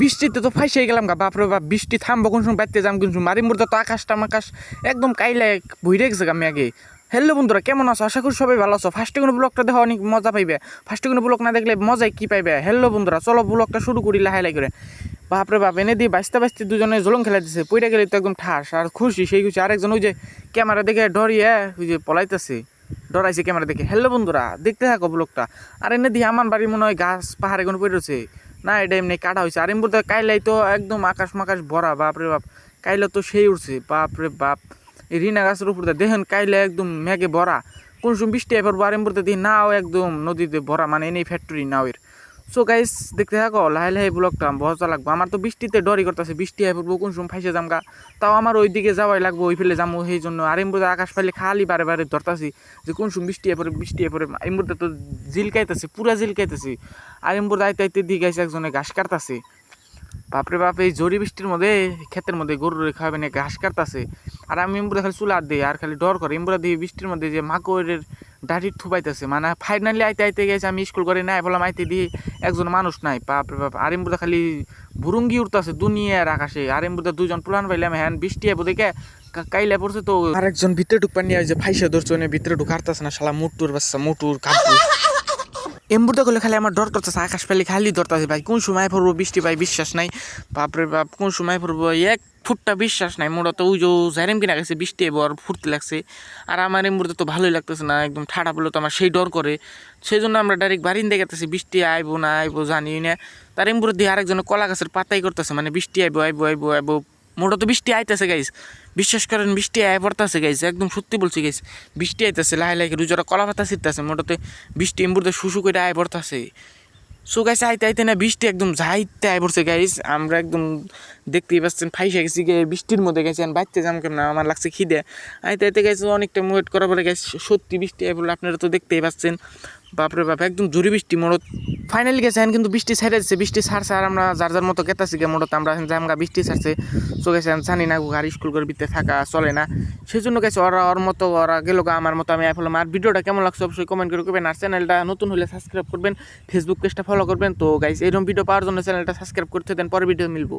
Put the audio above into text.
বৃষ্টিতে তো ফাইসে গেলাম গা, বাপরে বাপ, বৃষ্টি থামবো কোন সময় যাম কিন্তু মারি মুর্দা তো আকাশ একদম কাইলে ভুইরে গেছে গা আগে। হ্যালো বন্ধুরা, কেমন আছো? আশা করি সবাই ভালো আছো। ফার্স্টে কোনো ব্লগটা দেখো অনেক মজা পাইবে। ফার্স্টে কোনো ব্লগ না দেখলে মজাই কি পাইবে? হ্যালো বন্ধুরা, চলো ব্লগটা শুরু করি লাহে লাহে করে। বাপরে বাপ, এনে দিয়ে বাঁচতে বাঁচতে দুজনে জলং খেলা দিছে। পইটা গেলে তো একদম ঠাস, আর খুশি, সেই খুশি। আরেকজন ওই যে ক্যামেরা দেখে ডরিয়ে ওই যে পলাইতেছে, ডরাইছে ক্যামেরা দেখে। হ্যালো বন্ধুরা, দেখতে থাকো ব্লগটা আর এনে দিয়ে আমার বাড়ি মনে হয় গাছ পাহাড়ে কোনো পড়ে রয়েছে। না, এটা এমনি কাটা হয়েছে। আর এমনি কাইলাই তো একদম আকাশ মাকাশ ভরা, বাপরে বাপ। কাইলে তো সেই উঠছে বাপরে বাপ। এই রিনা গাছের উপর দেখেন, কাইলে একদম মেঘে ভরা। কোন সময় বৃষ্টি এবার আর এমনি দিয়ে নাও একদম নদীতে ভরা মানে এনেই ফ্যাক্টরি নাওয়ের। সো গাইস দেখতে থাকো, লাহে লাহে ব্লগটা মজা লাগবো। আমার তো বৃষ্টিতে ডরই করতেছে, বৃষ্টি আই পড়ব কোন সময় ফাইসে যামগা। তাও আমার ওই দিকে যাওয়াই লাগবো, ওই ফেলে যাব সেই জন্য। আর এমনি আকাশ পাইলে খালি বারে বারে ধরতাছি যে কোন সময় বৃষ্টি আই পড়ে বৃষ্টি আই পড়ে এমনি তো জিলকাইতেছে পুরা জিলকাইতেছে আর এমনি আইতে আইতে দিয়ে গেছে একজনে ঘাস কাটতাছে। বাপরে বাপ, এই জরি বৃষ্টির মধ্যে, ক্ষেতের মধ্যে গরু খাওয়াবে না, ঘাস কাটতাছে। আর আমি এমবুড়া খালি চুলা দিই, আর খালি ডর করে। এমবুড়া দিয়ে বৃষ্টির মধ্যে যে মাকড়ের ডাটির থুবাইতেছে। মানে ফাইনালি আইতে আইতে গেছে আমি স্কুল করে নাই বললাম, আইতে দিয়ে একজন মানুষ নাই। বাপ আর এমবুড়া খালি ভুরুঙ্গি উঠতেছে দুনিয়ার আকাশে। আর এমবুড়া দুজন পুলান পাইলাম হ্যান বৃষ্টি আইবো দেখে কাইলে পড়ছে তো। আরেকজন ভিতরে ঢুকপান নিয়ে যে ফাইসা ধরছে ভিতরে ঢুকারতেছে না, শালা মুটুর বাচ্চা, মুটুর কাপুর এমবুরটা করলে খালি আমার ডর করতেছে, আকাশ পেলে খালি ধরতেছে ভাই, কোন সময় পড়ব বৃষ্টি ভাই, বিশ্বাস নাই। বাপরে বাপ, কোন সময় পড়ব, এক ফুটটা বিশ্বাস নাই। মোটা তো ওই যে জ্যারেম কিনা গেছে, বৃষ্টি এবার আর ফুটতে লাগছে। আর আমার এমবুরতে তো ভালোই লাগতেছে না, একদম ঠাডা বলে তো আমার সেই ডর করে। সেই জন্য আমরা ডাইরেক্ট বারিন্দে গেতেছি, বৃষ্টি আইবো না আইবো জানি না। তার এমবুর দিয়ে আরেকজন কলা গাছের পাতাই করতেছে মানে বৃষ্টি আইবো আইবো আইবো আইবো। মোটা তো বৃষ্টি আইতেছে গাইস বিশ্বাস করেন, বৃষ্টি আয় পড়তেছে গাইস একদম সত্যি বলছি গাইস বৃষ্টি আইতেছে, লাহে লাহে রুজরা কলা পাতা ছিটতেছে। মোটাতে বৃষ্টি এমবুরতে শুশু করে আয় পড়তেছে। সো গাইস আইতে আইতে না বৃষ্টি একদম যাইতে আই পড়ছে গাইস আমরা একদম দেখতেই পাচ্ছেন, ফাইসে গেছি গিয়ে বৃষ্টির মধ্যে গেছি আর বাইতে যাম কেমন? আমার লাগছে খিদে। আইতে আইতে গেছে অনেকটা ওয়েট করার পরে গেছে সত্যি বৃষ্টি আই পড়ল, আপনারা তো দেখতেই পাচ্ছেন। বাপরে বাপ, একদম জোরে বৃষ্টি মোড়ত ফাইনালি গেছে, এখন কিন্তু বৃষ্টি সাইড দিচ্ছে বৃষ্টি ছাড়ছে আর আমরা যার যার মতো গেতাছি গে মোড়ত আমরা এখন জামগা বৃষ্টি সারছে সো গেছে জানি না গাড়ি স্কুল করে বিতে থাকা চলে না। সেই জন্য গেছে ওরা, ওর মতো ওরা গেল আমার মতো আমি আইফলাম আর ভিডিওটা কেমন লাগছে অবশ্যই কমেন্ট করে করবেন আর চ্যানেলটা নতুন হলে সাবস্ক্রাইব করবেন ফেসবুক পেজটা ফলো করবেন। তো গাইস এরকম ভিডিও পাওয়ার জন্য চ্যানেলটা সাবস্ক্রাইব করতে দেন পরে ভিডিও মিলবো।